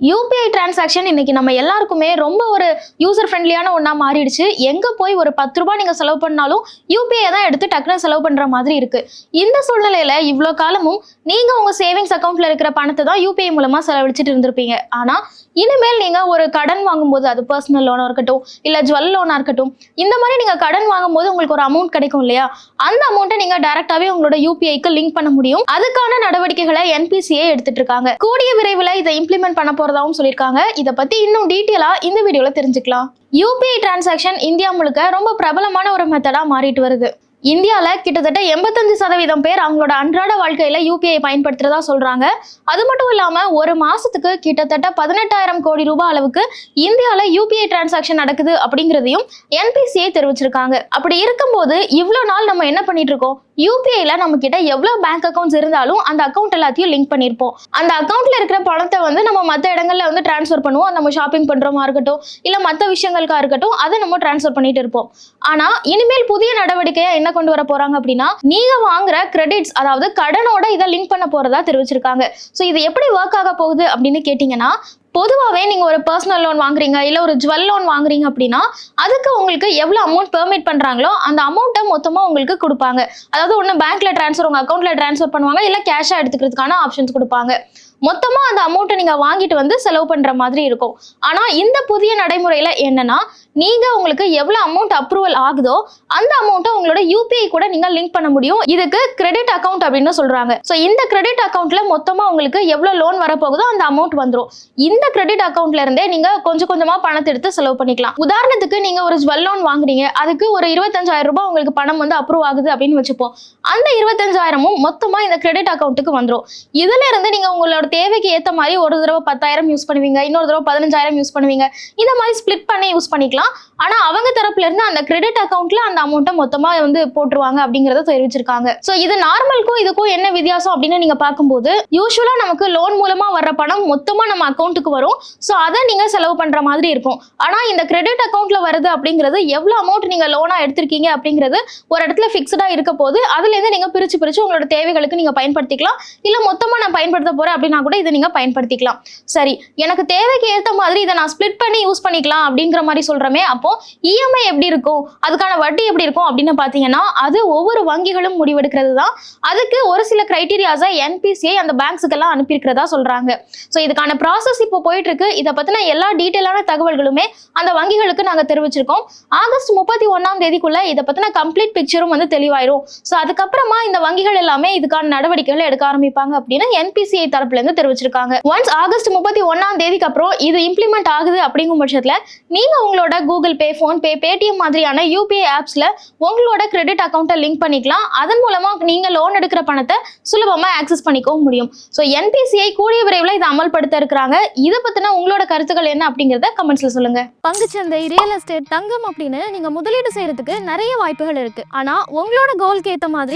UPI transaction இன்னைக்கு நம்ம எல்லாருக்குமே ரொம்ப ஒரு யூசர் ஃப்ரெண்ட்லியான ஒன்றா மாறிடுச்சு. எங்கே போய் ஒரு பத்து ரூபாய் நீங்கள் செலவு பண்ணாலும் யூபிஐ தான் எடுத்து டக்குனு செலவு பண்ணுற மாதிரி இருக்கு. இந்த சூழ்நிலையில் இவ்வளோ காலமும் நீங்கள் உங்கள் சேவிங்ஸ் அக்கௌண்ட்டில் இருக்கிற பணத்தை தான் யூபிஐ மூலமாக செலவழிச்சிட்டு இருந்திருப்பீங்க. ஆனால் இனிமேல் நீங்கள் ஒரு கடன் வாங்கும்போது அது பர்சனல் லோனாக இருக்கட்டும் இல்லை ஜுவல் லோனாக இருக்கட்டும் இந்த மாதிரி நீங்கள் கடன் வாங்கும்போது உங்களுக்கு ஒரு அமௌண்ட் கிடைக்கும் இல்லையா? அந்த அமௌண்ட்டை நீங்கள் டேரெக்டாகவே உங்களோட யூபிஐக்கு லிங்க் பண்ண முடியும். அதுக்கான நடவடிக்கைகளை என்பிசிஏ எடுத்துட்டு இருக்காங்க. கூடிய விரைவில் இதை இம்ப்ளிமெண்ட் பண்ண போறதாவும் சொல்லியிருக்காங்க. இதை பத்தி இன்னும் டீட்டெயிலா இந்த வீடியோல தெரிஞ்சுக்கலாம். யூபிஐ டிரான்சாக்ஷன் இந்தியா முழுக்க ரொம்ப பிரபலமான ஒரு மெத்தடா மாறிட்டு வருது. இந்தியாவில் கிட்டத்தட்ட எண்பத்தஞ்சு சதவீதம் பேர் அவங்களோட அன்றாட வாழ்க்கையில் யூபிஐ பயன்படுத்துறதா சொல்கிறாங்க அது மட்டும் இல்லாமல் ஒரு மாதத்துக்கு கிட்டத்தட்ட பதினெட்டாயிரம் கோடி ரூபாய் அளவுக்கு இந்தியாவில் யூபிஐ டிரான்சாக்ஷன் நடக்குது அப்படிங்கிறதையும் என்பிசிஐ தெரிவிச்சிருக்காங்க. அப்படி இருக்கும்போது இவ்வளோ நாள் நம்ம என்ன பண்ணிட்டு இருக்கோம்? யூபிஐல நம்ம கிட்ட எவ்வளவு பேங்க் அக்கௌண்ட்ஸ் இருந்தாலும் அந்த அக்கௌண்ட் எல்லாத்தையும் லிங்க் பண்ணிருப்போம். அந்த அக்கௌண்ட்ல இருக்கிற பணத்தை வந்து நம்ம மற்ற இடங்கள்ல வந்து டிரான்ஸ்ஃபர் பண்ணுவோம். நம்ம ஷாப்பிங் பண்றோமா இருக்கட்டும் இல்ல மற்ற விஷயங்களுக்கா இருக்கட்டும் அதை நம்ம டிரான்ஸ்ஃபர் பண்ணிட்டு இருப்போம். ஆனா இனிமேல் புதிய நடவடிக்கையா என்ன கொண்டு வர போறாங்க அப்படின்னா நீங்க வாங்குற கிரெடிட்ஸ் அதாவது கடனோட இதை லிங்க் பண்ண போறதா தெரிவிச்சிருக்காங்க. ஸோ இது எப்படி ஒர்க் ஆக போகுது அப்படின்னு கேட்டிங்கன்னா பொதுவாகவே நீங்கள் ஒரு பர்சனல் லோன் வாங்குறீங்க இல்லை ஒரு ஜுவல் லோன் வாங்குறீங்க அப்படின்னா அதுக்கு உங்களுக்கு எவ்வளோ அமௌண்ட் பெர்மிட் பண்ணுறாங்களோ அந்த அமௌண்ட்டை மொத்தமாக உங்களுக்கு கொடுப்பாங்க. அதாவது ஒன்று பேங்க்கில் ட்ரான்ஸ்ஃபர் உங்கள் அக்கௌண்ட்டில் ட்ரான்ஸ்ஃபர் பண்ணுவாங்க இல்லை கேஷாக எடுத்துக்கிறதுக்கான ஆப்ஷன்ஸ் கொடுப்பாங்க. மொத்தமாக அந்த அமௌண்ட்டை நீங்கள் வாங்கிட்டு வந்து செலவு பண்ணுற மாதிரி இருக்கும். ஆனால் இந்த புதிய நடைமுறையில் என்னன்னா நீங்கள் உங்களுக்கு எவ்வளோ அமௌண்ட் அப்ரூவல் ஆகுதோ அந்த அமௌண்ட்டை உங்களோட யூபிஐ கூட நீங்கள் லிங்க் பண்ண முடியும். இதுக்கு கிரெடிட் அக்கௌண்ட் அப்படின்னு சொல்கிறாங்க ஸோ இந்த கிரெடிட் அக்கௌண்ட்ல மொத்தமாக உங்களுக்கு எவ்வளோ லோன் வரப்போகுதோ அந்த அமௌண்ட் வந்துடும் இந்த கிரெடிட் அக்கௌண்ட்ல இருந்தே நீங்கள் கொஞ்சம் கொஞ்சமாக பணத்தை எடுத்து செலவு பண்ணிக்கலாம். உதாரணத்துக்கு நீங்கள் ஒரு ஜுவல் லோன் வாங்குறீங்க. அதுக்கு ஒரு இருபத்தஞ்சாயிரம் ரூபாய் உங்களுக்கு பணம் வந்து அப்ரூவ் ஆகுது அப்படின்னு வச்சுப்போம். அந்த இருபத்தஞ்சாயிரமும் மொத்தமாக இந்த கிரெடிட் அக்கௌண்ட்டுக்கு வந்துடும் இதுல இருந்து நீங்கள் உங்களோட தேவைக்கு ஏற்ற மாதிரி ஒரு தடவை பத்தாயிரம் யூஸ் பண்ணுவீங்க இன்னொரு தடவை பதினஞ்சாயிரம் யூஸ் பண்ணுவீங்க. இந்த மாதிரி ஸ்பிளிட் பண்ணி யூஸ் பண்ணிக்கலாம். ஆனா அவங்க தரப்புல இருந்து அந்த கிரெடிட் அக்கௌண்ட்ல அந்த அமௌண்ட்டை மொத்தமா வந்து போட்டுருவாங்க அப்படிங்கறத தெரிவிச்சிருக்காங்க. சோ இது நார்மலுக்கும் இதுக்கும் என்ன வித்தியாசம் அப்படின்னு நீங்க பார்க்கும்போது யூஸ்வலா நமக்கு லோன் மூலமா வர்ற பணம் மொத்தமா நம்ம அக்கௌண்ட்டுக்கு வரும். சோ அதை நீங்க செலவு பண்ற மாதிரி இருக்கும். ஆனா இந்த கிரெடிட் அக்கௌண்ட்ல வருது அப்படிங்கிறது எவ்வளவு அமௌண்ட் நீங்க லோனா எடுத்திருக்கீங்க அப்படிங்கிறது ஒரு இடத்துல ஃபிக்ஸ்டா இருக்க போது அதுல இருந்து நீங்க பிரிச்சு பிரிச்சு உங்களோட தேவைகளுக்கு நீங்க பயன்படுத்திக்கலாம். இல்ல மொத்தமா நான் பயன்படுத்த போறேன் அப்படின்னா கூட இதை நீங்க பயன்படுத்திக்கலாம். சரி எனக்கு தேவைக்கு ஏத்த மாதிரி இதை நான் ஸ்ப்ளிட் பண்ணி யூஸ் பண்ணிக்கலாம் அப்படிங்கிற மாதிரி சொல்றமே. அப்போ இஎம்ஐ எப்படி இருக்கும்? அதுக்கான வட்டி எப்படி இருக்கும்? அப்படின்னு பாத்தீங்கன்னா அது ஒவ்வொரு வங்கிகளும் முடிவெடுக்கிறது தான் அதுக்கு ஒரு சில கிரைட்டீரியாஸை என்பிசிஐ அந்த பேங்க்ஸுக்கெல்லாம் அனுப்பியிருக்கிறதா சொல்றாங்க. ஸோ இதுக்கான ப்ராசஸ் இப்போ போயிட்டு இருக்கு இதை பத்தின எல்லா டீட்டெயிலான தகவல்களுமே அந்த வங்கிகளுக்கு நாங்க தெரிவிச்சிருக்கோம். ஆகஸ்ட் முப்பத்தி ஒன்னாம் தேதிக்குள்ள இதை பத்தின கம்ப்ளீட் பிக்சரும் வந்து தெளிவாயிரும். ஸோ அதுக்கப்புறமா இந்த வங்கிகள் எல்லாமே இதுக்கான நடவடிக்கைகளை எடுக்க ஆரம்பிப்பாங்க அப்படின்னு என்பிசிஐ தரப்புல இருந்து தெரிவிச்சிருக்காங்க. ஒன்ஸ் ஆகஸ்ட் முப்பத்தி ஒன்னாம் தேதிக்கு அப்புறம் இது இம்ப்ளிமெண்ட் ஆகுது அப்படிங்கும் பட்சத்துல நீங்க உங்களோட கூகுள் பே ஃபோன்பே பேடிஎம் மாதிரியான யூபிஐ ஆப்ஸ்ல உங்களோட கிரெடிட் அக்கௌண்ட்டை லிங்க் பண்ணிக்கலாம். அதன் மூலமா நீங்க லோன் எடுக்கிற பணத்தை சுலபமா ஆக்சஸ் பண்ணிக்கவும் முடியும். ஸோ என்பிசிஐ கூடிய விரைவில் இதை அமல்படுத்த இருக்கிறாங்க. இதை பத்தின உங்களோட கருத்துக்கள் என்ன அப்படிங்கறத கமெண்ட்ஸ்ல சொல்லுங்க. பங்குச்சந்தை ரியல் எஸ்டேட் தங்கம் அப்படின்னு நீங்க முதலீடு செய்யறதுக்கு நிறைய வாய்ப்புகள் இருக்கு. ஆனா உங்களோட கோல்க்கு ஏத்த மாதிரி